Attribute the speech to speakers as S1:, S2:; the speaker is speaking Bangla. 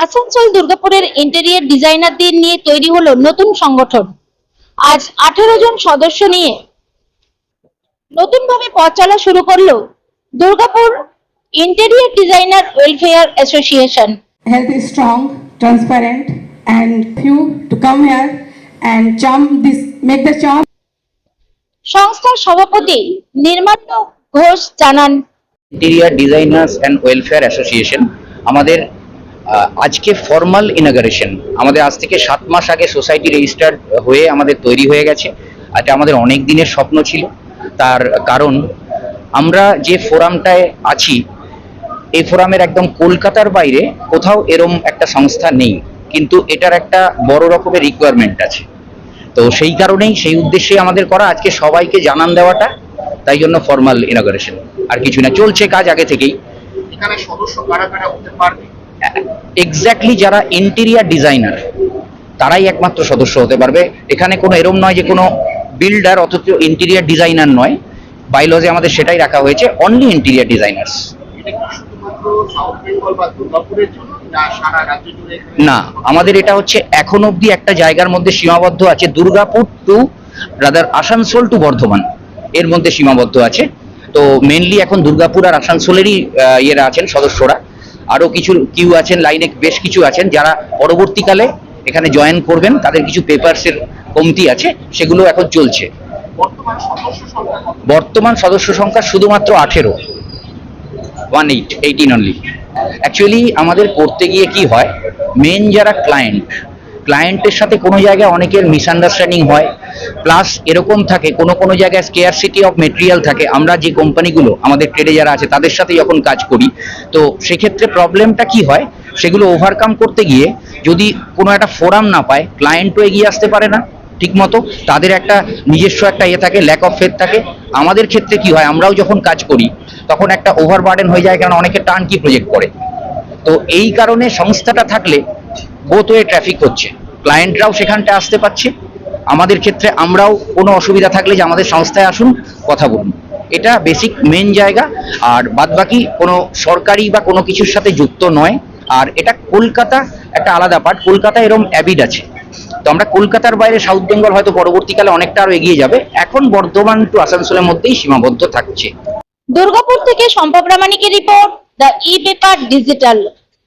S1: আসানসোল দুর্গাপুরের ইন্টেরিয়ার ডিজাইনারদের নিয়ে তৈরি হলো নতুন সংগঠন। আজ আঠেরো জন সদস্য নিয়ে নতুনভাবে পথ চলা শুরু করল Durgapur interior designer welfare association
S2: health is strong, transparent, and few to come here and charm this, make the charm
S1: সংস্থার সভাপতি নির্মাল্য ঘোষ জানান
S3: interior designers and welfare association আমাদের আজকে ফর্মাল ইনাগারেশন আমাদের আজ থেকে সাত মাস আগে সোসাইটি রেজিস্টার্ড হয়ে আমাদের তৈরি হয়ে গেছে। এটা আমাদের অনেক দিনের স্বপ্ন ছিল। তার কারণ, আমরা যে ফোরামটায় আছি, এই ফোরামের একদম কলকাতার বাইরে কোথাও এরম একটা সংস্থা নেই। কিন্তু এটার একটা বড় রকমের রিকোয়ারমেন্ট আছে। তো সেই কারণেই, সেই উদ্দেশ্যে আমাদের করা আজকে সবাইকে জানান দেওয়াটা। তাই জন্য ফর্মাল ইনাগরেশন আর কিছু না, চলছে কাজ আগে থেকেই।
S4: এখানে সদস্য কারা কারা হতে পারবে?
S3: এক্স্যাক্টলি যারা ইন্টেরিয়ার ডিজাইনার তারাই একমাত্র সদস্য হতে পারবে। এখানে কোনো এরম নয় যে কোনো বিল্ডার অথচ ইন্টেরিয়ার ডিজাইনার নয়। বাইলজে আমাদের সেটাই রাখা হয়েছে অনলি ইন্টেরিয়ার ডিজাইনার্স
S4: না,
S3: আমাদের এটা হচ্ছে এখন অবধি একটা জায়গার মধ্যে সীমাবদ্ধ আছে Durgapur to rather Asansol to Bardhaman. এর মধ্যে সীমাবদ্ধ আছে। তো মেনলি এখন দুর্গাপুর আর আসানসোলেরই ইয়েরা আছেন সদস্যরা। আরও কিছু কিউ আছেন লাইনে বেশ কিছু আছেন যারা পরবর্তীকালে এখানে জয়েন করবেন তাদের কিছু পেপারসের কমতি আছে সেগুলো এখন চলছে।
S4: বর্তমান সদস্য সংখ্যা
S3: বর্তমান সদস্য সংখ্যা শুধুমাত্র আঠেরো। One eight eighteen only actually আমাদের করতে গিয়ে কি হয় মেন যারা ক্লায়েন্ট ক্লায়েন্টের সাথে কোনো জায়গায় অনেকের মিসআন্ডারস্ট্যান্ডিং হয় প্লাস এরকম থাকে, কোনো কোনো জায়গায় স্কেয়ারসিটি অফ মেটেরিয়াল থাকে। আমরা যে কোম্পানিগুলো, আমাদের ট্রেডে যারা আছে, তাদের সাথে যখন কাজ করি, তো সেক্ষেত্রে প্রবলেমটা কি হয়? সেগুলো ওভারকাম করতে গিয়ে যদি কোনো একটা ফোরাম না পায় ক্লায়েন্টও এগিয়ে আসতে পারে না, ঠিকমতো। তাদের একটা নিজস্ব একটা ইয়ে থাকে ল্যাক অফ ফেথ থাকে। আমাদের ক্ষেত্রে কি হয়? আমরাও যখন কাজ করি, তখন একটা ওভার বার্ডেন হয়ে যায়, কারণ অনেকে টার্ন কি প্রজেক্ট করে। তো এই কারণে সংস্থাটা থাকলে ওয়ে ট্রাফিক হচ্ছে। ক্লায়েন্টরাও সেখানটা আসতে পারছে। আমাদের ক্ষেত্রে আমরাও কোনো অসুবিধা থাকলে যে আমাদের সংস্থায় আসুন, কথা বলুন। এটা বেসিক মেন জায়গা। আর বাদবাকি কোনো সরকারি বা কোনো কিছুর সাথে যুক্ত নয়। আর এটা কলকাতা একটা আলাদা পার্ট কলকাতা এরম অ্যাবিড আছে। তো আমরা কলকাতার বাইরে সাউথ বেঙ্গল হয়তো পরবর্তীকালে অনেকটা আরও এগিয়ে যাবে। এখন বর্ধমান টু আসানসোলের মধ্যেই সীমাবদ্ধ থাকছে।
S1: দুর্গাপুর থেকে Sambhab প্রামাণিকের report the e paper digital